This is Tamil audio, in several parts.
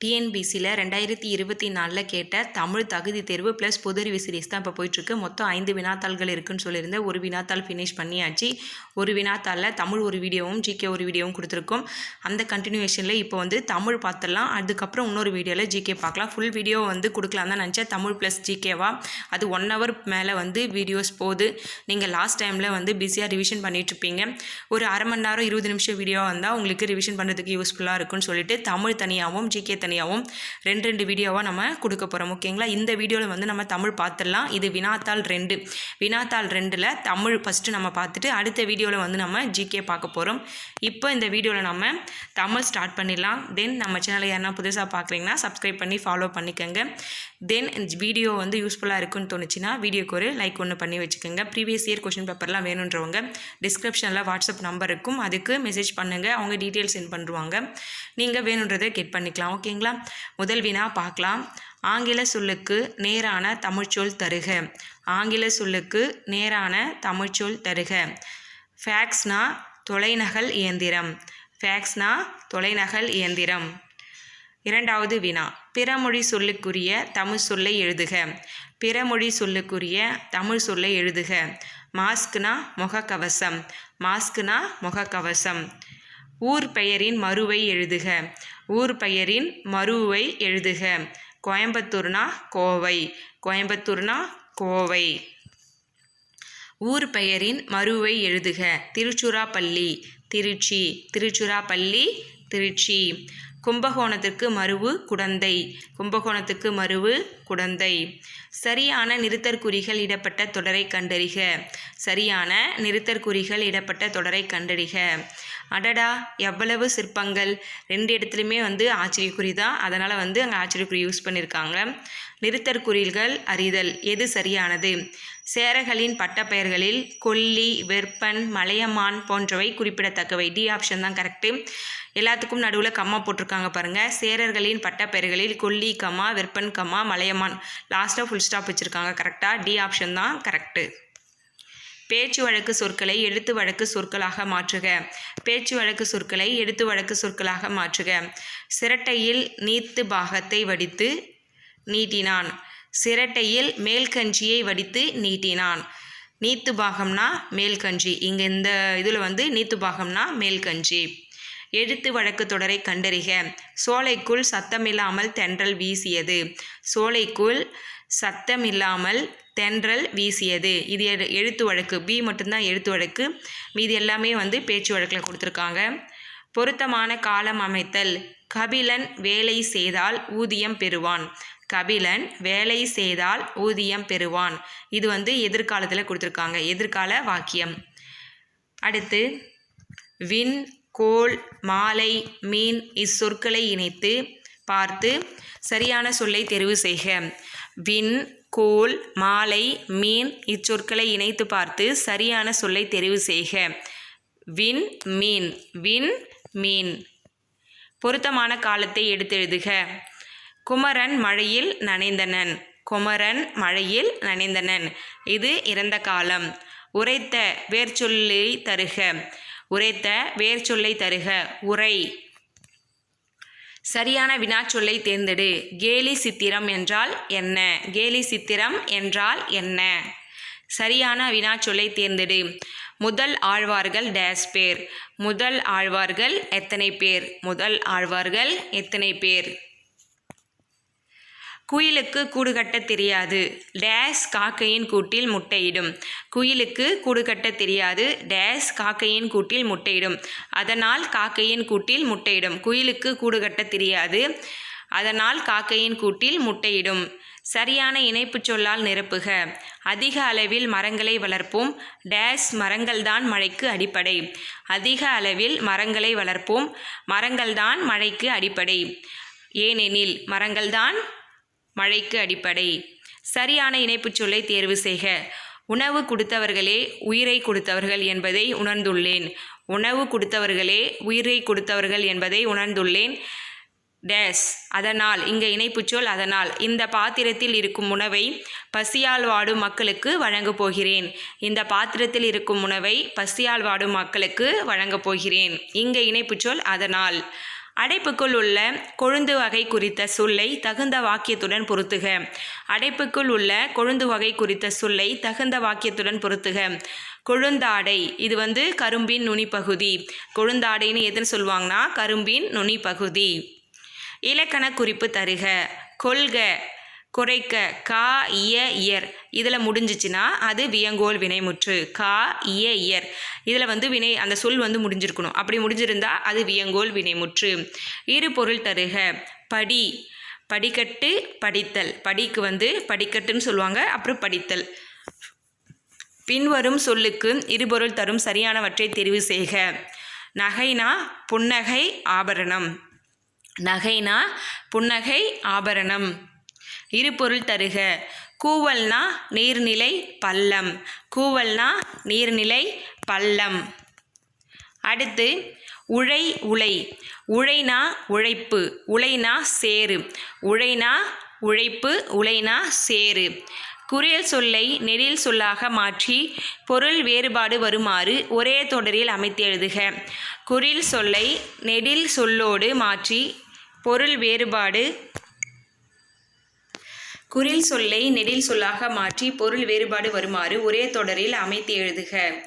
டிஎன்பிசியில் ரெண்டாயிரத்தி இருபத்தி நாலில் கேட்ட தமிழ் தகுதி தேர்வு ப்ளஸ் பொதுறிவு சீரிஸ் தான் இப்போ போயிட்டுருக்கு. மொத்தம் ஐந்து வினாத்தாள்கள் இருக்குன்னு சொல்லியிருந்தேன். ஒரு வினாத்தாள் ஃபினிஷ் பண்ணியாச்சு. ஒரு வினாத்தாளில் தமிழ் ஒரு வீடியோவும் ஜிகே ஒரு வீடியோவும் கொடுத்துருக்கோம். அந்த கண்டினியூஷனில் இப்போ வந்து தமிழ் பார்த்துடலாம் அதுக்கப்புறம் இன்னொரு வீடியோவில் ஜிகே பார்க்கலாம் ஃபுல் வீடியோ வந்து கொடுக்கலாம் தான் நினச்சேன். தமிழ் ப்ளஸ் ஜிகேவா அது ஒன் ஹவர் மேலே வந்து வீடியோஸ் போகுது. நீங்கள் லாஸ்ட் டைமில் வந்து பிஸியாக ரிவிஷன் பண்ணிகிட்ருப்பீங்க ஒரு அரை மணி நேரம் இருபது நிமிஷம் வீடியோ வந்தால் உங்களுக்கு ரிவிஷன் பண்ணுறதுக்கு யூஸ்ஃபுல்லாக இருக்கும்னு சொல்லிட்டு தமிழ் தனியாகவும் ஜிகே தனியாகவும் ரெண்டு ரெண்டு வீடியோவாக நம்ம கொடுக்க போகிறோம் ஓகேங்களா? இந்த வீடியோவில் வந்து நம்ம தமிழ் பார்த்துடலாம் இது வினாத்தாள் ரெண்டு. வினாத்தாள் ரெண்டில் தமிழ் ஃபஸ்ட்டு நம்ம பார்த்துட்டு அடுத்த வீடியோவில் வந்து நம்ம ஜிகே பார்க்க போகிறோம் இப்போ இந்த வீடியோவில் நம்ம தமிழ் ஸ்டார்ட் பண்ணிடலாம். தென் நம்ம சேனலை யாருன்னா புதுசாக பார்க்குறீங்கன்னா சப்ஸ்கிரைப் பண்ணி ஃபாலோ பண்ணிக்கோங்க. தென் வீடியோ வந்து யூஸ்ஃபுல்லாக இருக்குன்னு தோணுச்சுன்னா வீடியோக்கு ஒரு லைக் ஒன்று பண்ணி வச்சுக்கோங்க. ப்ரீவியஸ் இயர் கொஷின் பேப்பர்லாம் வேணுன்றவங்க டிஸ்கிரிப்ஷனில் வாட்ஸ்அப் நம்பர் இருக்கும். அதுக்கு மெசேஜ் பண்ணுங்கள் அவங்க டீட்டெயில்ஸ் சென்ட் பண்ணுவாங்க. நீங்கள் வேணுன்றதை கெட் பண்ணிக்கலாம் ஓகே ஓகேங்களா முதல் வினா பார்க்கலாம். ஆங்கில சொல்லுக்கு நேரான தமிழ்ச்சொல் தருக. ஆங்கில சொல்லுக்கு நேரான தமிழ்ச்சொல் தருக. ஃபேக்ஸ்னா தொலைநகல் இயந்திரம். ஃபேக்ஸ்னா தொலைநகல் இயந்திரம். இரண்டாவது வினா. பிறமொழி சொல்லுக்குரிய தமிழ் சொல்லை எழுதுக. பிறமொழி சொல்லுக்குரிய தமிழ் சொல்லை எழுதுக. மாஸ்க்னா முகக்கவசம். மாஸ்க்னா முகக்கவசம். ஊர் பெயரின் மறுவை எழுதுக. ஊர் பெயரின் மறுவை எழுதுக. கோயம்புத்தூர்னா கோவை. கோயம்புத்தூர்னா கோவை. ஊர் பெயரின் மறுவை எழுதுக. திருச்சுராப்பள்ளி திருச்சி. திருச்சுராப்பள்ளி திருச்சி. கும்பகோணத்துக்கு மருவு குடந்தை. கும்பகோணத்துக்கு மருவு குடந்தை. சரியான நிறுத்தற்குறிகள் இடப்பட்ட தொடரை கண்டறிக. சரியான நிறுத்தற்குறிகள் இடப்பட்ட தொடரை கண்டறிக. அடடா எவ்வளவு சிற்பங்கள். ரெண்டு இடத்துலையுமே வந்து ஆச்சரியக்குறி தான். அதனால் வந்து அங்கே ஆச்சரியக்குறி யூஸ் பண்ணியிருக்காங்க நிறுத்தற்குறிகள் அறிதல். எது சரியானது? சேரர்களின் பட்டப்பெயர்களில் கொல்லி வெப்பன் மலையமான் போன்றவை குறிப்பிடத்தக்கவை. டி ஆப்ஷன் தான் கரெக்டு எல்லாத்துக்கும் நடுவில் கம்மா போட்டிருக்காங்க பாருங்கள் சேரர்களின் பட்டப்பெயர்களில் கொல்லி கம்மா வெப்பன் கம்மா மலையமான். லாஸ்ட்டாக ஃபுல் ஸ்டாப் வச்சுருக்காங்க. கரெக்டாக டி ஆப்ஷன் தான் கரெக்டு பேச்சு வழக்கு சொற்களை எழுத்து வழக்கு சொற்களாக மாற்றுக. பேச்சு வழக்கு சொற்களை எழுத்து வழக்கு சொற்களாக மாற்றுக. சிரட்டையில் நீத்து பாகத்தை வடித்து நீட்டினான். சிரட்டையில் மேல்கஞ்சியை வடித்து நீட்டினான். நீத்து பாகம்னா மேல்கஞ்சி இங்கே இந்த இதில் வந்து நீத்து பாகம்னா மேல்கஞ்சி எழுத்து வழக்கு தொடரை கண்டறிக. சோலைக்குள் சத்தமில்லாமல் தென்றல் வீசியது. சோலைக்குள் சத்தமில்லாமல் தென்றல் வீசியது. இது எழுத்து வழக்கு. பி மட்டும்தான் எழுத்து வழக்கு. மீதி எல்லாமே வந்து பேச்சு வழக்கில் கொடுத்துருக்காங்க. பொருத்தமான காலம் அமைத்தல். கபிலன் வேலை செய்தால் ஊதியம் பெறுவான். கபிலன் வேலை செய்தால் ஊதியம் பெறுவான். இது வந்து எதிர்காலத்தில் கொடுத்துருக்காங்க. எதிர்கால வாக்கியம். அடுத்து வின் கோல் மாலை மீன் இச்சொற்களை இணைத்து பார்த்து சரியான சொல்லை தெரிவு செய்க. விண் கோல் மாலை மீன் இச்சொற்களை இணைத்து பார்த்து சரியான சொல்லை தெரிவு செய்க. விண் மீன் விண் மீன். பொருத்தமான காலத்தை எடுத்தெழுதுக. குமரன் மழையில் நனைந்தனன். குமரன் மழையில் நனைந்தனன். இது இறந்த காலம். உரைத்த வேர்ச்சொல்லை தருக. உரைத்த வேர் சொல்லை தருக. உரை. சரியான வினாச்சொல்லை தேர்ந்தெடு. கேலி சித்திரம் என்றால் என்ன? கேலி சித்திரம் என்றால் என்ன? சரியான வினாச்சொல்லை தேர்ந்தெடு. முதல் ஆழ்வார்கள் டேஸ் பேர். முதல் ஆழ்வார்கள் எத்தனை பேர்? முதல் ஆழ்வார்கள் எத்தனை பேர்? குயிலுக்கு கூடு கட்ட தெரியாது. டேஸ் காக்கையின் கூட்டில் முட்டையிடும். குயிலுக்கு கூடு கட்ட தெரியாது. டேஸ் காக்கையின் கூட்டில் முட்டையிடும். அதனால் காக்கையின் கூட்டில் முட்டையிடும். குயிலுக்கு கூடு கட்ட தெரியாது. அதனால் காக்கையின் கூட்டில் முட்டையிடும். சரியான இணைப்புச் சொல்லால் நிரப்புக. அதிக அளவில் மரங்களை வளர்ப்போம். டேஸ் மரங்கள்தான் மழைக்கு அடிப்படை. அதிக அளவில் மரங்களை வளர்ப்போம். மரங்கள்தான் மழைக்கு அடிப்படை. ஏனெனில் மரங்கள்தான் மழைக்கு அடிப்படை. சரியான இணைப்புச் சொல்லை தேர்வு செய்க. உணவு கொடுத்தவர்களே உயிரை கொடுத்தவர்கள் என்பதை உணர்ந்துள்ளேன். உணவு கொடுத்தவர்களே உயிரை கொடுத்தவர்கள் என்பதை உணர்ந்துள்ளேன். டேஸ். அதனால் இங்கே இணைப்புச்சொல் அதனால். இந்த பாத்திரத்தில் இருக்கும் உணவை பசியால் வாடும் மக்களுக்கு வழங்கப் போகிறேன். இந்த பாத்திரத்தில் இருக்கும் உணவை பசியால் வாடும் மக்களுக்கு வழங்கப் போகிறேன். இங்கே இணைப்புச்சொல் அதனால். அடைப்புக்குள் உள்ள கொழுந்து வகை குறித்த சொல்லை தகுந்த வாக்கியத்துடன் பொருத்துக. அடைப்புக்குள் உள்ள கொழுந்து வகை குறித்த சொல்லை தகுந்த வாக்கியத்துடன் பொருத்துக. கொழுந்தாடை இது வந்து கரும்பின் நுனிப்பகுதி. கொழுந்தாடைன்னு எதுன்னு சொல்லுவாங்கன்னா கரும்பின் நுனிப்பகுதி. இலக்கண குறிப்பு தருக. கொள்க குறைக்க கா இய இயர். இதில் முடிஞ்சிச்சுன்னா அது வியங்கோல் வினைமுற்று கா இய இயர். இதில் வந்து வினை அந்த சொல் வந்து முடிஞ்சிருக்கணும். அப்படி முடிஞ்சிருந்தா அது வியங்கோல் வினைமுற்று இரு பொருள் தருக. படி படிக்கட்டு படித்தல். படிக்கு வந்து படிக்கட்டுன்னு சொல்லுவாங்க அப்புறம் படித்தல். பின்வரும் சொல்லுக்கு இருபொருள் தரும் சரியானவற்றை தெரிவு செய்க. நகைனா புன்னகை ஆபரணம். நகைனா புன்னகை ஆபரணம். இருபொருள் தருக. கூவல்னா நீர்நிலை பள்ளம். கூவல்னா நீர்நிலை பள்ளம். அடுத்து உழை உலை. உழைனா உழைப்பு உழைனா சேரு உழைனா உழைப்பு உழைனா சேரு குறியல் சொல்லை நெடில் சொல்லாக மாற்றி பொருள் வேறுபாடு வருமாறு ஒரே தொடரில் அமைத்து எழுதுக. குறில் சொல்லை நெடில் சொல்லோடு மாற்றி பொருள் வேறுபாடு குறில் சொல்லை நெடில் சொல்லாக மாற்றி பொருள் வேறுபாடு வருமாறு ஒரே தொடரில் அமைத்து எழுதுக.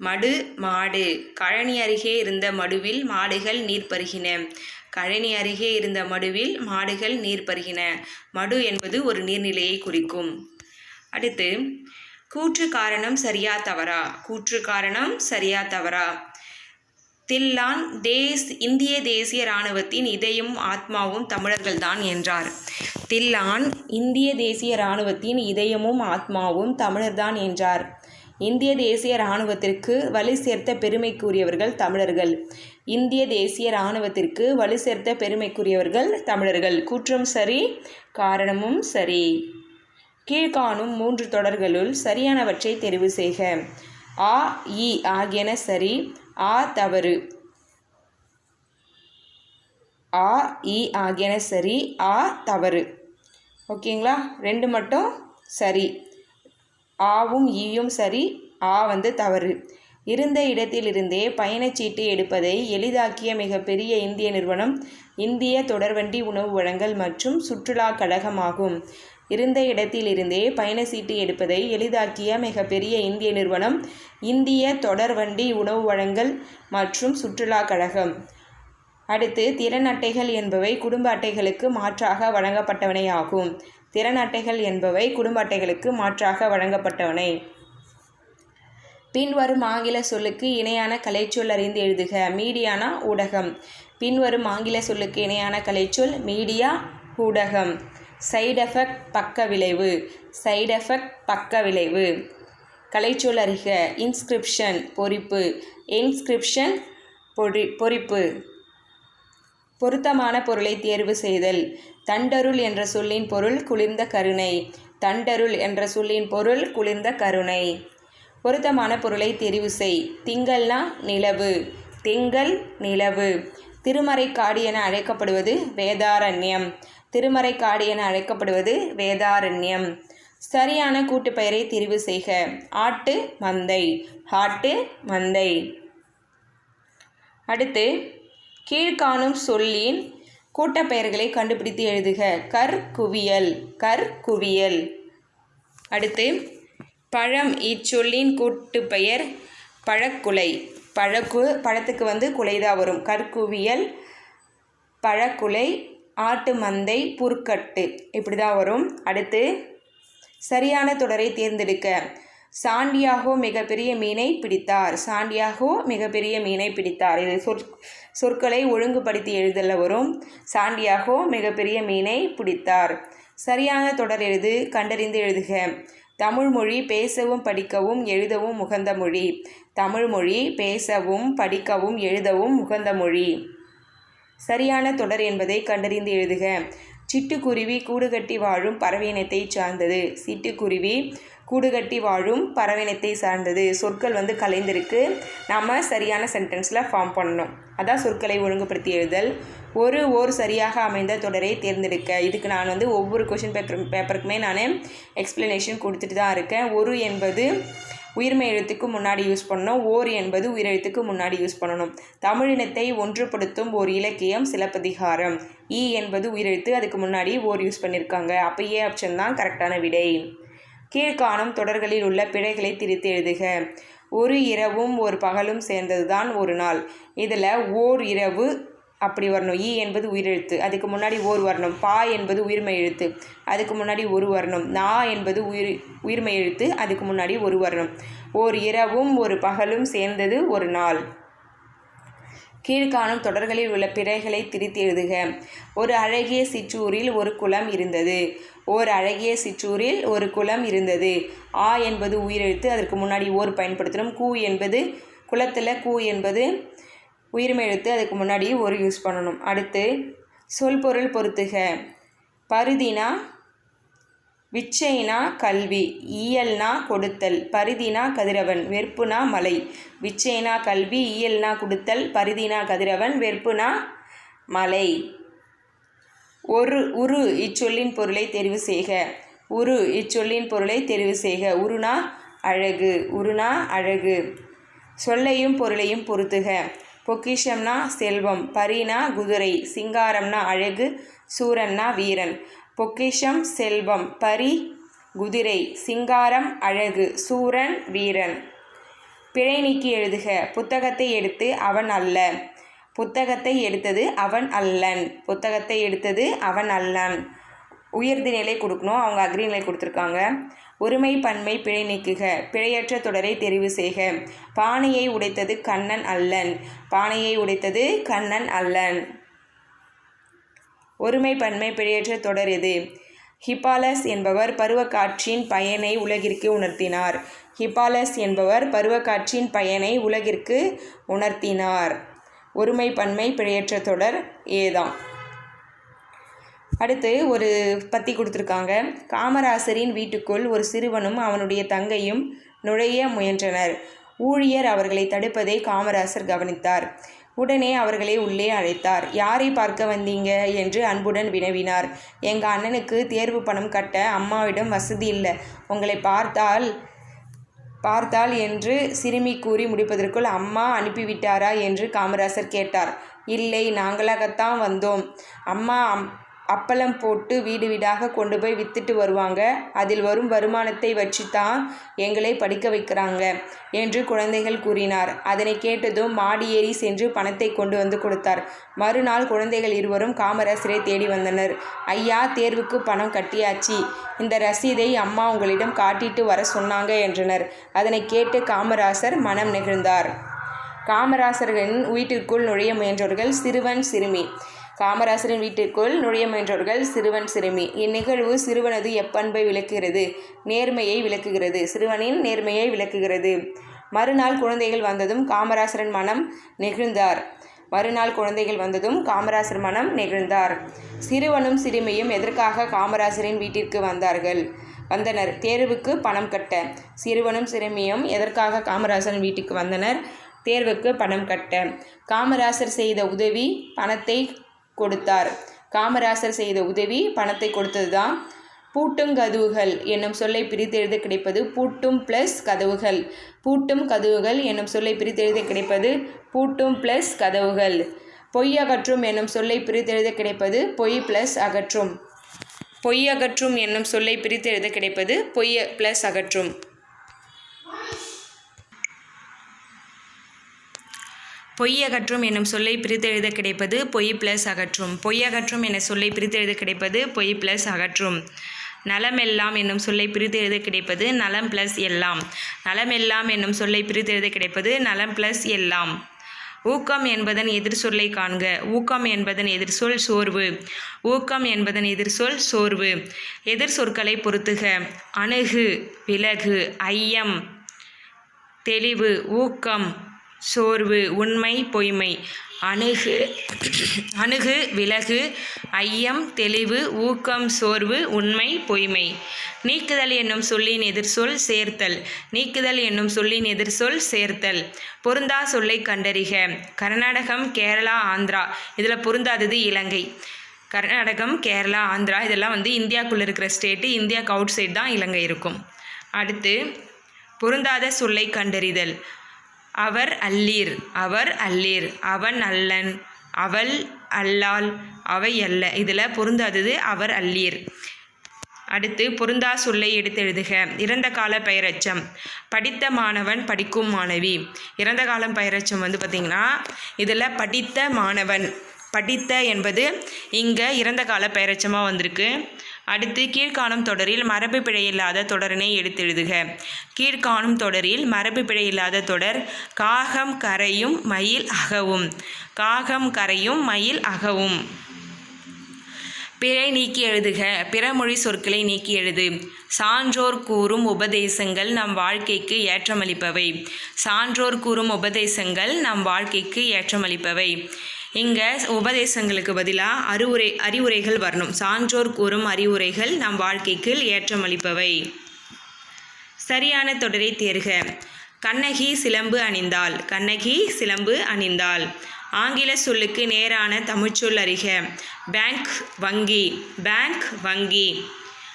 மடு மாடு. கழனி அருகே இருந்த மடுவில் மாடுகள் நீர் பருகின. கழனி அருகே இருந்த மடுவில் மாடுகள் நீர் பருகின. மடு என்பது ஒரு நீர்நிலையை குறிக்கும். அடுத்து கூற்று காரணம் சரியா தவறா? கூற்று காரணம் சரியா தவறா? தில்லான் தேஸ் இந்திய தேசிய இராணுவத்தின் இதயம் ஆத்மாவும் தமிழர்கள்தான் என்றார். தில்லான் இந்திய தேசிய இராணுவத்தின் இதயமும் ஆத்மாவும் தமிழர்தான் என்றார். இந்திய தேசிய இராணுவத்திற்கு வலு சேர்த்த பெருமைக்குரியவர்கள் தமிழர்கள். இந்திய தேசிய இராணுவத்திற்கு வலு சேர்த்த பெருமைக்குரியவர்கள் தமிழர்கள். கூற்றும் சரி காரணமும் சரி. கீழ்காணும் மூன்று தொடர்களுள் சரியானவற்றை தெரிவு செய்க. ஆ இ ஆகியன சரி. ஆ தவறு. ஆ இ ஆகியன சரி ஆ தவறு. ஓகேங்களா? ரெண்டு மட்டும் சரி. ஆவும் ஈயும் சரி ஆ வந்து தவறு. இருந்த இடத்திலிருந்தே பயணச்சீட்டு எடுப்பதை எளிதாக்கிய மிகப்பெரிய இந்திய நிறுவனம் இந்திய தொடர்வண்டி உணவு வழங்கல் மற்றும் சுற்றுலா கழகமாகும். இருந்த இடத்திலிருந்தே பயணச்சீட்டு எடுப்பதை எளிதாக்கிய மிகப்பெரிய இந்திய நிறுவனம் இந்திய தொடர்வண்டி உணவு வழங்கல் மற்றும் சுற்றுலா கழகம். அடுத்து திறன் அட்டைகள் என்பவை குடும்ப அட்டைகளுக்கு மாற்றாக வழங்கப்பட்டவனையாகும் திறன் அட்டைகள் என்பவை குடும்ப அட்டைகளுக்கு மாற்றாக வழங்கப்பட்டவனை. பின்வரும் ஆங்கில சொல்லுக்கு இணையான கலைச்சொல் அறிந்து எழுதுக. மீடியானா ஊடகம். பின்வரும் ஆங்கில சொல்லுக்கு இணையான கலைச்சொல் மீடியா ஊடகம். சைடு எஃபெக்ட் பக்க விளைவு சைடு எஃபெக்ட் பக்க விளைவு கலைச்சொல் அறிக. இன்ஸ்கிரிப்ஷன் பொறிப்பு. இன்ஸ்கிரிப்ஷன் பொறி பொறிப்பு. பொருத்தமான பொருளை தேர்வு செய்தல். தண்டருள் என்ற சொல்லின் பொருள் குளிர்ந்த கருணை. தண்டருள் என்ற சொல்லின் பொருள் குளிர்ந்த கருணை. பொருத்தமான பொருளை தெரிவு செய். திங்கள்னா நிலவு. திங்கள் நிலவு. திருமறைக்காடு என அழைக்கப்படுவது வேதாரண்யம். திருமறைக்காடு என அழைக்கப்படுவது வேதாரண்யம். சரியான கூட்டுப்பெயரை தெரிவு செய்க. ஆட்டு மந்தை. ஆட்டு மந்தை. அடுத்து கீழ்காணும் சொல்லின் கூட்டப்பெயர்களை கண்டுபிடித்து எழுதுக. கற்குவியல். கற்குவியல். அடுத்து பழம் இச்சொல்லின் கூட்டுப்பெயர் பழக்குலை. பழக்கு பழத்துக்கு வந்து குலைதான் வரும். கற்குவியல் பழக்குலை ஆட்டு மந்தை புற்கட்டு. இப்படி தான் வரும். அடுத்து சரியான தொடரை தேர்ந்தெடுக்க. சாண்டியாகோ மிகப்பெரிய மீனை பிடித்தார். சாண்டியாகோ மிகப்பெரிய மீனை பிடித்தார். இது சொற் சொற்களை ஒழுங்குபடுத்தி எழுதல வரும். சாண்டியாகோ மிகப்பெரிய மீனை பிடித்தார். சரியான தொடர் எழுது கண்டறிந்து எழுதுக. தமிழ் மொழி பேசவும் படிக்கவும் எழுதவும் உகந்த மொழி. தமிழ் மொழி பேசவும் படிக்கவும் எழுதவும் உகந்த மொழி. சரியான தொடர் என்பதை கண்டறிந்து எழுதுக. சிட்டுக்குருவி கூடுகட்டி வாழும் பறவையினத்தை சார்ந்தது. சிட்டுக்குருவி கூடுகட்டி வாழும் பறவையினத்தை சார்ந்தது. சொற்கள் வந்து கலைந்திருக்கு. நாம் சரியான சென்டென்ஸில் ஃபார்ம் பண்ணணும். அதான் சொற்களை ஒழுங்குபடுத்தி எழுதல். ஒரு ஓர் சரியாக அமைந்த தொடரை தேர்ந்தெடுக்க. இதுக்கு நான் வந்து ஒவ்வொரு கொஷின் பேப்பர் பேப்பருக்குமே நான் எக்ஸ்ப்ளனேஷன் கொடுத்துட்டு தான் இருக்கேன். ஒரு என்பது உயிர்மை எழுத்துக்கு முன்னாடி யூஸ் பண்ணணும். ஓர் என்பது உயிரெழுத்துக்கு முன்னாடி யூஸ் பண்ணணும். தமிழினத்தை ஒன்றுபடுத்தும் ஒரு இலக்கியம் சிலப்பதிகாரம். ஈ என்பது உயிரெழுத்து அதுக்கு முன்னாடி ஓர் யூஸ் பண்ணியிருக்காங்க அப்போ ஏ ஆப்ஷன் தான் கரெக்டான விடை. கீழ்காணும் தொடர்களில் உள்ள பிழைகளை திரித்து எழுதுக. ஒரு இரவும் ஒரு பகலும் சேர்ந்தது தான் ஒரு நாள். இதில் ஓர் இரவு அப்படி வரணும் ஈ என்பது உயிரெழுத்து. அதுக்கு முன்னாடி ஓர் வரணும். பா என்பது உயிர்மை எழுத்து அதுக்கு முன்னாடி ஒரு வரணும். நா என்பது உயிர் உயிர்மை எழுத்து அதுக்கு முன்னாடி ஒரு வரணும். ஓர் இரவும் ஒரு பகலும் சேர்ந்தது ஒரு நாள். கீழ்காணும் தொடர்களில் உள்ள பிறைகளை திரித்து எழுதுக. ஒரு அழகிய சிற்றூரில் ஒரு குளம் இருந்தது. ஓர் அழகிய சிற்றூரில் ஒரு குளம் இருந்தது. ஆ என்பது உயிரெழுத்து. அதற்கு முன்னாடி ஓர் பயன்படுத்தணும் கூ என்பது குளத்தில் கூ என்பது உயிர்மை எழுத்து அதுக்கு முன்னாடி ஒரு யூஸ் பண்ணணும். அடுத்து சொல் பொருள் பொறுத்துக பருதினா விச்சைனா கல்வி இயல்னா கொடுத்தல் பரிதினா கதிரவன் வெறுப்புனா மலை. விச்சைனா கல்வி இயல்னா கொடுத்தல் பரிதினா கதிரவன் வெறுப்புனா மலை. ஒரு உரு இச்சொல்லின் பொருளை தெரிவு செய்க. உரு இச்சொல்லின் பொருளை தெரிவு செய்க. உருனா அழகு உருனா அழகு. சொல்லையும் பொருளையும் பொறுத்துக பொக்கிஷம்னா செல்வம் பரினா குதிரை சிங்காரம்னா அழகு சூரன்னா வீரன். பொக்கிஷம் செல்வம் பரி குதிரை சிங்காரம் அழகு சூரன் வீரன். பிழை நீக்கி எழுதுக. புத்தகத்தை எடுத்து அவன் அல்ல. புத்தகத்தை எடுத்தது அவன் அல்லன். புத்தகத்தை எடுத்தது அவன் அல்லன். உயர்தி நிலை கொடுக்கணும். அவங்க அக்ரி நிலை கொடுத்துருக்காங்க. ஒருமை பன்மை பிழை நீக்குக. பிழையற்ற தொடரை தெரிவு செய்க. பானையை உடைத்தது கண்ணன் அல்லன். பானையை உடைத்தது கண்ணன் அல்லன். ஒருமை பன்மை பிழையற்ற தொடர் எது? ஹிப்பாலஸ் என்பவர் பருவக்காற்றின் பயனை உலகிற்கு உணர்த்தினார். ஹிப்பாலஸ் என்பவர் பருவக்காற்றின் பயனை உலகிற்கு உணர்த்தினார். ஒருமை பன்மை பிழையற்ற தொடர் ஏதாம். அடுத்து ஒரு பத்தி கொடுத்துருக்காங்க. காமராசரின் வீட்டுக்குள் ஒரு சிறுவனும் அவனுடைய தங்கையும் நுழைய முயன்றனர். ஊழியர் அவர்களை தடுப்பதை காமராசர் கவனித்தார். உடனே அவர்களை உள்ளே அழைத்தார். யாரை பார்க்க வந்தீங்க? என்று அன்புடன் வினவினார். எங்கள் அண்ணனுக்கு தேர்வு பணம் கட்ட அம்மாவிடம் வசதி இல்லை. உங்களை பார்த்தால் பார்த்தால் என்று சிறுமி கூறி முடிப்பதற்குள் அம்மா அனுப்பிவிட்டாரா என்று காமராசர் கேட்டார். இல்லை நாங்களாகத்தான் வந்தோம். அம்மா அம் அப்பளம் போட்டு வீடு வீடாக கொண்டு போய் வித்துட்டு வருவாங்க. அதில் வரும் வருமானத்தை வச்சு தான் எங்களை படிக்க வைக்கிறாங்க என்று குழந்தைகள் கூறினார். அதனை கேட்டதும் மாடி ஏறி சென்று பணத்தை கொண்டு வந்து கொடுத்தார். மறுநாள் குழந்தைகள் இருவரும் காமராசரை தேடி வந்தனர். ஐயா தேர்வுக்கு பணம் கட்டியாச்சு. இந்த ரசீதை அம்மா உங்களிடம் காட்டிட்டு வர சொன்னாங்க என்றனர். அதனை கேட்டு காமராசர் மனம் நெகிழ்ந்தார். காமராசர்களின் வீட்டிற்குள் நுழைய முயன்றவர்கள் சிறுவன் சிறுமி. காமராசரின் வீட்டிற்குள் நுழைய முயன்றவர்கள் சிறுவன் சிறுமி. இந்நிகழ்வு சிறுவனது எப்பண்பை விளக்குகிறது. நேர்மையை விளக்குகிறது. சிறுவனின் நேர்மையை விளக்குகிறது. மறுநாள் குழந்தைகள் வந்ததும் காமராசரின் மனம் நெகிழ்ந்தார். மறுநாள் குழந்தைகள் வந்ததும் காமராசர் மனம் நெகிழ்ந்தார். சிறுவனும் சிறுமியும் எதற்காக காமராசரின் வீட்டிற்கு வந்தார்கள்? வந்தனர். தேர்வுக்கு பணம் கட்ட. சிறுவனும் சிறுமியும் எதற்காக காமராசரின் வீட்டுக்கு வந்தனர்? தேர்வுக்கு பணம் கட்ட. காமராசர் செய்த உதவி பணத்தை கொடுத்தார். காமராசர் செய்த உதவி பணத்தை கொடுத்தது தான் பூட்டும் கதவுகள் என்னும் சொல்லை பிரித்தெழுத கிடைப்பது பூட்டும் ப்ளஸ் கதவுகள். பூட்டும் கதவுகள் என்னும் சொல்லை பிரித்தெழுத கிடைப்பது பூட்டும் ப்ளஸ் கதவுகள். பொய் அகற்றும் என்னும் சொல்லை பிரித்தெழுத கிடைப்பது பொய் ப்ளஸ் அகற்றும். பொய் அகற்றும் என்னும் சொல்லை பிரித்தெழுத கிடைப்பது பொய் ப்ளஸ் அகற்றும். பொய்யகற்றும் என்னும் சொல்லை பிரித்தெழுத கிடைப்பது பொய் ப்ளஸ் அகற்றும். பொய்யகற்றும் என சொல்லை பிரித்தெழுத கிடைப்பது பொய் ப்ளஸ் அகற்றும். நலமெல்லாம் என்னும் சொல்லை பிரித்தெழுத கிடைப்பது நலம் ப்ளஸ் எல்லாம். நலமெல்லாம் என்னும் சொல்லை பிரித்தெழுத கிடைப்பது நலம் ப்ளஸ் எல்லாம். ஊக்கம் என்பதன் எதிர்சொல்லை காண்க. ஊக்கம் என்பதன் எதிர்சொல் சோர்வு. ஊக்கம் என்பதன் எதிர்சொல் சோர்வு. எதிர் சொற்களை பொறுத்துக அணுகு விலகு ஐயம் தெளிவு ஊக்கம். சோர்வு உண்மை பொய்மை. அணுகு அணுகு விலகு ஐயம் தெளிவு ஊக்கம் சோர்வு உண்மை பொய்மை. நீக்குதல் என்னும் சொல்லின் எதிர்சொல் சேர்த்தல். நீக்குதல் என்னும் சொல்லின் எதிர்சொல் சேர்த்தல். பொருந்தா சொல்லை கண்டறிக. கர்நாடகம் கேரளா ஆந்திரா. இதில் பொருந்தாதது இலங்கை. கர்நாடகம் கேரளா ஆந்திரா இதெல்லாம் வந்து இந்தியாக்குள்ளே இருக்கிற ஸ்டேட்டு இந்தியாவுக்கு அவுட் சைடு தான் இலங்கை இருக்கும். அடுத்து பொருந்தாத சொல்லை கண்டறிதல். அவர் அல்லீர் அவர் அல்லீர் அவன் அல்லன் அவள் அல்லால் அவை அல்ல. இதில் பொருந்தாதது அவர் அல்லீர். அடுத்து பொருந்தா சொல்லை எடுத்து எழுதுக. இறந்த கால பெயரச்சம். படித்த மாணவன் படிக்கும் மாணவி. இறந்த காலம் பெயரச்சம் வந்து பார்த்திங்கன்னா இதில் படித்த மாணவன். படித்த என்பது இங்கே இறந்த கால பெயரச்சமாக வந்திருக்கு. அடுத்து கீழ்காணும் தொடரில் மரபு பிழையில்லாத தொடரினை எடுத்து எழுதுக கீழ்காணும் தொடரில் மரபு பிழையில்லாத தொடர் காகம் கரையும் மயில் அகவும். காகம் கரையும் மயில் அகவும். பிழை நீக்கி எழுதுக. பிறமொழி சொற்களை நீக்கி எழுது. சான்றோர் கூறும் உபதேசங்கள் நம் வாழ்க்கைக்கு ஏற்றமளிப்பவை. சான்றோர் கூறும் உபதேசங்கள் நம் வாழ்க்கைக்கு ஏற்றமளிப்பவை. இங்கே உபதேசங்களுக்கு பதிலாக அறிவுரை அறிவுரைகள் வரணும். சான்றோர் கூறும் அறிவுரைகள் நம் வாழ்க்கைக்கு ஏற்றமளிப்பவை சரியான தொடரை தேர்க. கண்ணகி சிலம்பு அணிந்தாள். கண்ணகி சிலம்பு அணிந்தாள். ஆங்கில சொல்லுக்கு நேரான தமிழ்ச்சொல் அறிக. பேங்க் வங்கி பேங்க் வங்கி.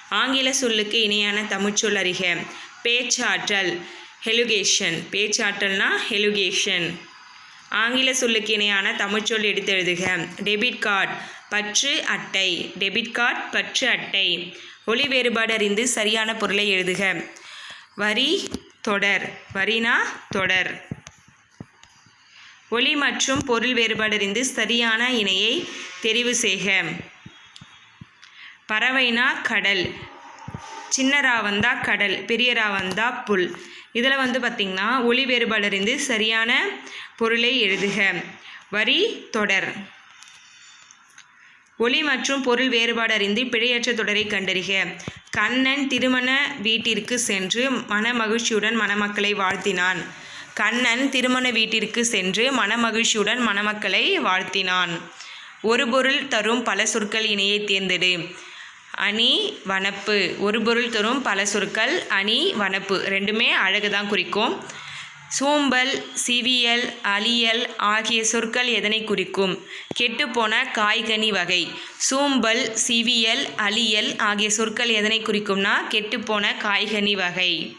ஆங்கில சொல்லுக்கு இணையான தமிழ்ச்சொல் அறிக. பேச்சாற்றல் ஹெலுகேஷன். பேச்சாற்றல்னா ஹெலுகேஷன். ஆங்கில சொல்லுக்கு இணையான தமிழ்ச்சொல் எடுத்து எழுதுக. டெபிட் கார்டு பற்று அட்டை. டெபிட் கார்டு பற்று அட்டை. ஒளி வேறுபாடு அறிந்து சரியான பொருளை எழுதுக. வரி தொடர். வரினா தொடர். ஒளி மற்றும் பொருள் வேறுபாடு அறிந்து சரியான இணையை தெரிவு செய்க. பறவைனா கடல். சின்னரா வந்தா கடல் பெரியரா வந்தா புல். இதில் வந்து பார்த்திங்கன்னா ஒளி வேறுபாடு அறிந்து சரியான பொருளை எழுதுக. வரி தொடர். ஒளி மற்றும் பொருள் வேறுபாடு அறிந்து பிழையற்ற தொடரை கண்டறிக. கண்ணன் திருமண வீட்டிற்கு சென்று மனமகிழ்ச்சியுடன் மணமக்களை வாழ்த்தினான். கண்ணன் திருமண வீட்டிற்கு சென்று மனமகிழ்ச்சியுடன் மணமக்களை வாழ்த்தினான். ஒரு பொருள் தரும் பல சொற்கள் இணையை தேர்ந்தெடு. அணி வனப்பு. ஒரு பொருள் தரும் பல சொற்கள். அணி வனப்பு. ரெண்டுமே அழகு தான் குறிக்கும். சூம்பல் சிவியல் அலியல் ஆகிய சொற்கள் எதனை குறிக்கும்? கெட்டுப்போன காய்கனி வகை. சூம்பல் சிவியல் அலியல் ஆகிய சொற்கள் எதனை குறிக்கும்னா கெட்டுப்போன காய்கனி வகை.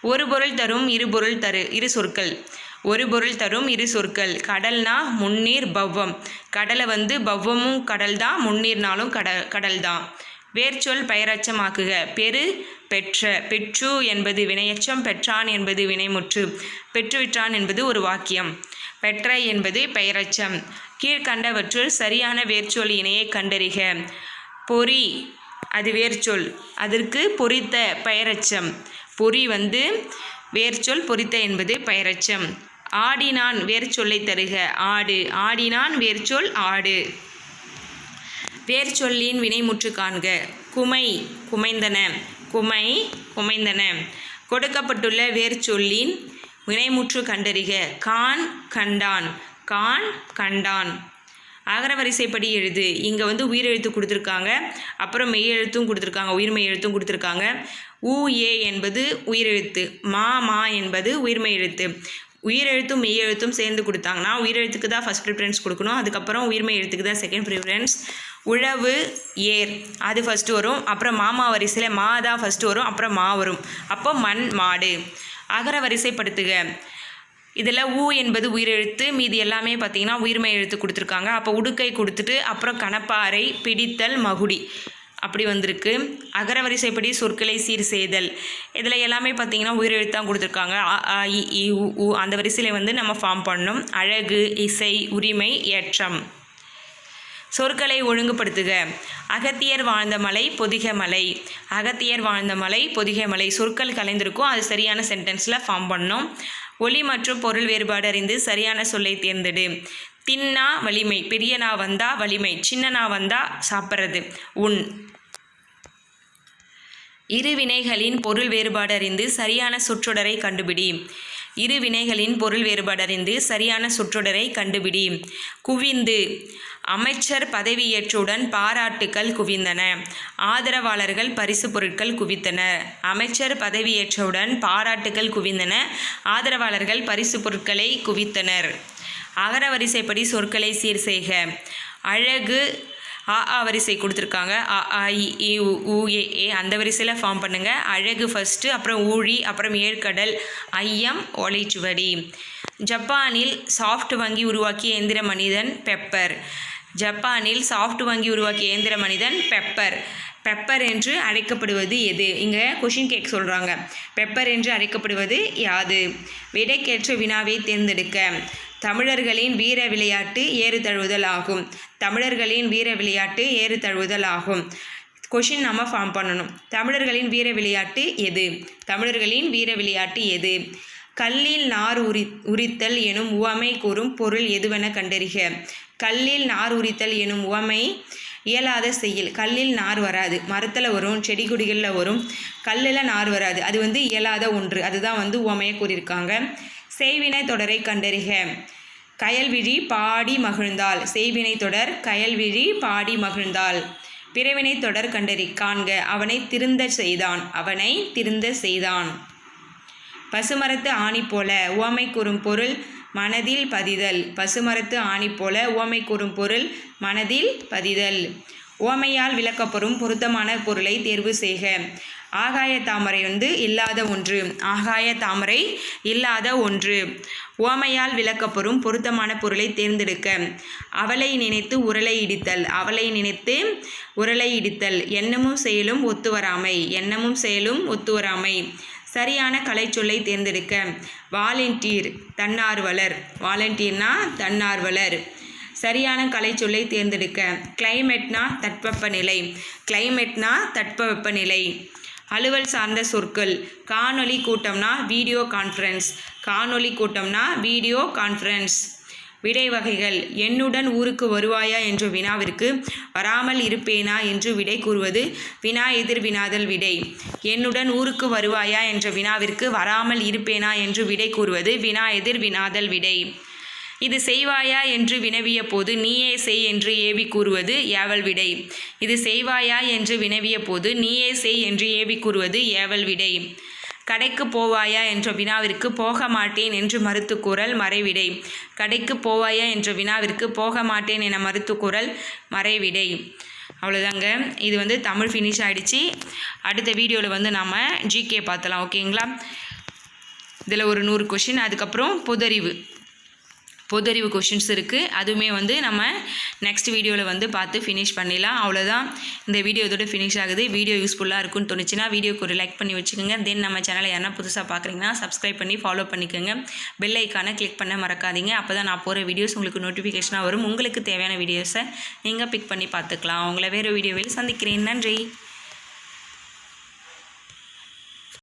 ஒரு பொருள் தரும் இரு பொருள் தரு இரு சொற்கள். ஒரு பொருள் தரும் இரு சொற்கள். கடல்னா முன்னீர் பவ்வம். கடலை வந்து பவ்வமும் கடல் தான் முன்னீர்னாலும் கட கடல் தான் வேர்ச்சொல் பெயரச்சமாக்குக. பெரு பெற்ற பெற்று என்பது வினையச்சம் பெற்றான் என்பது வினைமுற்று பெற்றுவிட்டான் என்பது ஒரு வாக்கியம். பெற்ற என்பது பெயரச்சம். கீழ்கண்டவற்றுள் சரியான வேர்ச்சொல் இணையை கண்டறிக. பொறி அது வேர்ச்சொல். அதற்கு பொறித்த பெயரச்சம். பொறி வந்து வேர்ச்சொல் பொறித்த என்பது பெயரச்சம். ஆடினான் வேர்ச்சொல்லை தருக. ஆடு ஆடினான் வேர்ச்சொல் ஆடு. வேர்ச்சொல்லின் வினைமுற்று காண்க. குமை குமைந்தன. குமை குமைந்தன. கொடுக்கப்பட்டுள்ள வேர் சொல்லின் வினைமுற்று கண்டறிக. கான் கண்டான். கான் கண்டான். அகரவரிசைப்படி எழுது. இங்கே வந்து உயிரெழுத்து கொடுத்துருக்காங்க. அப்புறம் மெய்யெழுத்தும் கொடுத்துருக்காங்க. உயிர்மெய் எழுத்தும் கொடுத்துருக்காங்க. உ ஏ என்பது உயிரெழுத்து. மா மா என்பது உயிர்மெய் எழுத்து உயிரெழுத்தும் மெய்யெழுத்தும் சேர்ந்து கொடுத்தாங்கன்னா உயிரெழுத்துக்கு தான் ஃபஸ்ட் ப்ரிஃபரன்ஸ் கொடுக்கணும். அதுக்கப்புறம் உயிர்மை எழுத்துக்கு தான் செகண்ட் ப்ரிஃபரன்ஸ் உழவு ஏர். அது ஃபஸ்ட்டு வரும். அப்புறம் மாமா வரிசையில் மா தான் ஃபஸ்ட்டு வரும். அப்புறம் மா வரும். அப்போ மண் மாடு. அகர வரிசைப்படுத்துக. இதில் ஊ என்பது உயிரெழுத்து. மீதி எல்லாமே பார்த்தீங்கன்னா உயிர்மெய் எழுத்து கொடுத்துருக்காங்க. அப்போ உடுக்கை கொடுத்துட்டு அப்புறம் கணப்பாறை பிடித்தல் மகுடி. அப்படி வந்திருக்கு. அகர வரிசைப்படி சொற்களை சீர் செய்தல். இதில் எல்லாமே பார்த்தீங்கன்னா உயிரெழுத்து தான் கொடுத்துருக்காங்க. அ, ஆ, இ, உ, அந்த வரிசையில் வந்து நம்ம ஃபார்ம் பண்ணணும். அழகு இசை உரிமை ஏற்றம். சொற்களை ஒழுங்குபடுத்துக. அகத்தியர் வாழ்ந்த மலை பொதிகை மலை. அகத்தியர் வாழ்ந்த மலை பொதிகை மலை. சொற்கள் கலைந்திருக்கும். அது சரியான சென்டென்ஸில் ஃபார்ம் பண்ணோம். ஒலி மற்றும் பொருள் வேறுபாடு அறிந்து சரியான சொல்லை தேர்ந்தெடு. தின்னா வலிமை. பெரியனா வந்தா வலிமை. சின்னனா வந்தா சாப்பிட்றது. உன் இரு வினைகளின் பொருள் வேறுபாடு அறிந்து சரியான சொற்றொடரை கண்டுபிடி. இரு வினைகளின் பொருள் வேறுபாடறிந்து சரியான சொற்றொடரை கண்டுபிடி. குவிந்து. அமைச்சர் பதவியேற்றுடன் பாராட்டுக்கள் குவிந்தன. ஆதரவாளர்கள் பரிசு பொருட்கள் குவித்தனர். அமைச்சர் பதவியேற்றவுடன் பாராட்டுக்கள் குவிந்தன. ஆதரவாளர்கள் பரிசு பொருட்களை குவித்தனர். அகர வரிசைப்படி சொற்களை சீர் செய்க அழகு ஆ ஆ வரிசை கொடுத்துருக்காங்க. அ ஆ இ உ ஏ ஏ. அந்த வரிசையில் ஃபார்ம் பண்ணுங்கள் அழகு ஃபஸ்ட்டு அப்புறம் ஊழி அப்புறம் ஏற்கடல் ஐயம் ஓலைச்சுவடி. ஜப்பானில் சாஃப்ட் வங்கி உருவாக்கிய எந்திர மனிதன் பெப்பர் ஜப்பானில் சாஃப்ட் வங்கி உருவாக்கிய இயந்திர மனிதன் பெப்பர். பெப்பர் என்று அழைக்கப்படுவது எது? இங்கே கொஷின் கேக் சொல்கிறாங்க பெப்பர் என்று அழைக்கப்படுவது யாது? விடைக்கேற்ற வினாவை தேர்ந்தெடுக்க. தமிழர்களின் வீர விளையாட்டு ஏறு தழுவுதல் ஆகும். தமிழர்களின் வீர விளையாட்டு ஏறு தழுவுதல் ஆகும். கொஷின் நம்ம ஃபார்ம் பண்ணணும். தமிழர்களின் வீர விளையாட்டு எது? தமிழர்களின் வீர விளையாட்டு எது? கல்லில் நார் உரி உரித்தல் எனும் உவமை கூறும் பொருள் எதுவென கண்டறிக. கல்லில் நார் உரித்தல் எனும் உவமை இயலாத செய்யல். கல்லில் நார் வராது. மரத்தில் வரும் செடி கொடிகளில் வரும் கல்லில் நார் வராது. அது வந்து இயலாத ஒன்று. அதுதான் வந்து உவமையை கூறியிருக்காங்க. செய்வினை தொடரை கண்டறிக. கயல்விழி பாடி மகிழ்ந்தாள். செய்வினை தொடர் கயல்விழி பாடி மகிழ்ந்தாள். பிறவினை தொடர் கண்டறி காண்க. அவனை திருந்த செய்தான். அவனை திருந்த செய்தான். பசுமரத்து ஆணி போல உவமை கூறும் பொருள் மனதில் பதிதல். பசுமரத்து ஆணி போல உவமை கூறும் பொருள் மனதில் பதிதல். உவமையால் விளக்கப்படும் பொருத்தமான பொருளை தேர்வு செய்க. ஆகாய தாமரை வந்து இல்லாத ஒன்று. ஆகாய தாமரை இல்லாத ஒன்று. உவமையால் விளக்கப்படும் பொருத்தமான பொருளை தேர்ந்தெடுக்க. அவளை நினைத்து உரலை இடித்தல். அவளை நினைத்து உரலை இடித்தல். எண்ணமும் செயலும் ஒத்துவராமை. எண்ணமும் செயலும் ஒத்துவராமை. சரியான கலைச்சொல்லை தேர்ந்தெடுக்க வாலண்டியர் தன்னார்வலர். வாலண்டியர்னா தன்னார்வலர். சரியான கலைச்சொல்லை தேர்ந்தெடுக்க கிளைமேட்னா தட்பவெப்பநிலை. கிளைமேட்னா தட்பவெப்பநிலை. அலுவல் சார்ந்த சொற்கள். காணொலி கூட்டம்னா வீடியோ கான்ஃபரன்ஸ். காணொலி கூட்டம்னா வீடியோ கான்ஃபரன்ஸ். விடை வகைகள் என்னுடன் ஊருக்கு வருவாயா என்ற வினாவிற்கு வராமல் இருப்பேனா என்று விடை கூறுவது வினா எதிர் வினாதல் விடை. என்னுடன் ஊருக்கு வருவாயா என்ற வினாவிற்கு வராமல் இருப்பேனா என்று விடை கூறுவது வினா எதிர் வினாதல் விடை. இது செய்வாயா என்று வினவிய போது நீயே செய் என்று ஏவி கூறுவது ஏவல் விடை. இது செய்வாயா என்று வினவிய போது நீயே செய் என்று ஏவி கூறுவது ஏவல் விடை. கடைக்கு போவாயா என்ற வினாவிற்கு போக மாட்டேன் என்று மறுத்து கூறல் மறைவிடை. கடைக்கு போவாயா என்ற வினாவிற்கு போக மாட்டேன் என மறுத்து கூறல் மறைவிடை. அவ்வளோதாங்க இது வந்து தமிழ் ஃபினிஷ் ஆகிடுச்சு அடுத்த வீடியோவில் வந்து நாம் ஜிகே பார்த்தலாம் ஓகேங்களா? இதில் ஒரு நூறு கொஷின் அதுக்கப்புறம் பொதறிவு. பொதறிவு கொஷின்ஸ் இருக்குது அதுவுமே வந்து நம்ம நெக்ஸ்ட் வீடியோவில் வந்து பார்த்து ஃபினிஷ் பண்ணிடலாம். அவ்வளோதான் இந்த வீடியோ இதோட ஃபினிஷ் ஆகுது. வீடியோ யூஸ்ஃபுல்லாக இருக்கும்னு தோணுச்சுன்னா வீடியோக்கு ஒரு லைக் பண்ணி வச்சுக்கோங்க. தென் நம்ம சேனலை யாரா புதுசாக பார்க்குறீங்கன்னா சப்ஸ்கிரைப் பண்ணி ஃபாலோ பண்ணிக்கோங்க. பெல் ஐக்கானை கிளிக் பண்ண மறக்காதீங்க. அப்போ தான் நான் போகிற வீடியோஸ் உங்களுக்கு நோட்டிஃபிகேஷனாக வரும். உங்களுக்கு தேவையான வீடியோஸை நீங்கள் பிக் பண்ணி பார்த்துக்கலாம். உங்களை வேறு வீடியோவில் சந்திக்கிறேன். நன்றி.